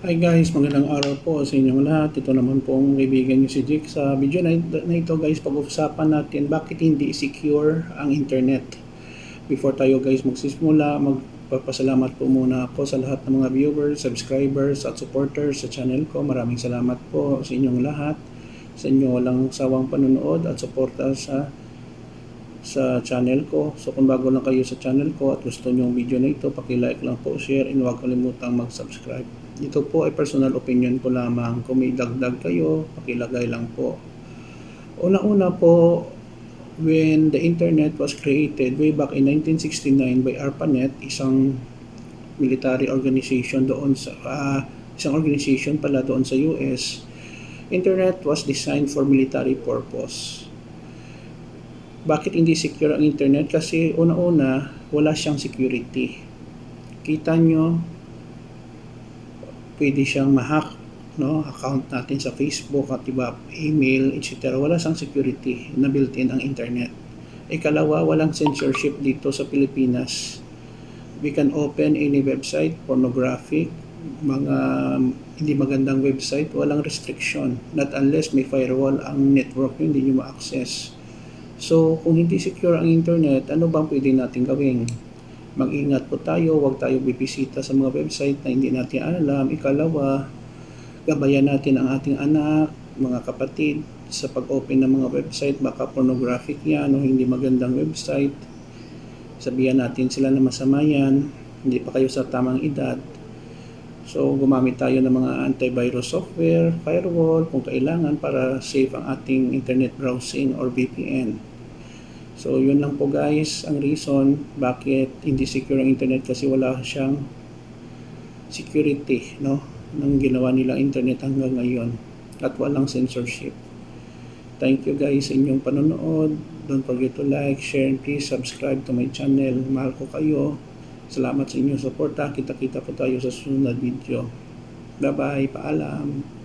Hi guys, magandang araw po sa inyong lahat. Ito naman po ang kaibigan niyo si Jake. Sa video na, ito guys, pag-uusapan natin bakit hindi secure ang internet. Before tayo guys magsisimula, magpapasalamat po muna ako sa lahat ng mga viewers, subscribers at supporters sa channel ko. Maraming salamat po sa inyong lahat. Sa inyo walang sawang panonood at suporta sa sa channel ko. So kung bago lang kayo sa channel ko at gusto niyo yung video na ito, paki-like lang po, share, and huwag kalimutang mag-subscribe. Ito po ay personal opinion ko lamang. Kung may dagdag kayo, pakilagay lang po. Una-una po, when the internet was created way back in 1969 by ARPANET, isang military organization doon sa ah, isang organization pala doon sa US, internet was designed for military purpose. Bakit hindi secure ang internet? Kasi una-una, wala siyang security. Kita nyo, pwede siyang ma-hack no? Account natin sa Facebook at iba email etc wala siyang security na built-in ang internet. Ikalawa walang censorship dito sa Pilipinas. We can open any website pornographic mga hindi magandang website walang restriction. Not unless may firewall ang network nyo, hindi nyo ma-access. So kung hindi secure ang internet ano bang pwede natin gawin mag-ingat po tayo, huwag tayo bibisita sa mga website na hindi natin alam. Ikalawa, gabayan natin ang ating anak, mga kapatid, sa pag-open ng mga website, baka pornographic yan o hindi magandang website. Sabihan natin sila na masama yan, hindi pa kayo sa tamang edad. So, gumamit tayo ng mga antivirus software, firewall, kung kailangan para safe ang ating internet browsing or VPN. So, yun lang po guys, ang reason bakit hindi secure ang internet kasi wala siyang security, no? Nang ginawa nila internet hanggang ngayon at walang censorship. Thank you guys sa inyong panonood. Don't forget to like, share, and please subscribe to my channel. Mahal ko kayo. Salamat sa inyong suporta. Kita-kita po tayo sa susunod video. Bye-bye. Paalam.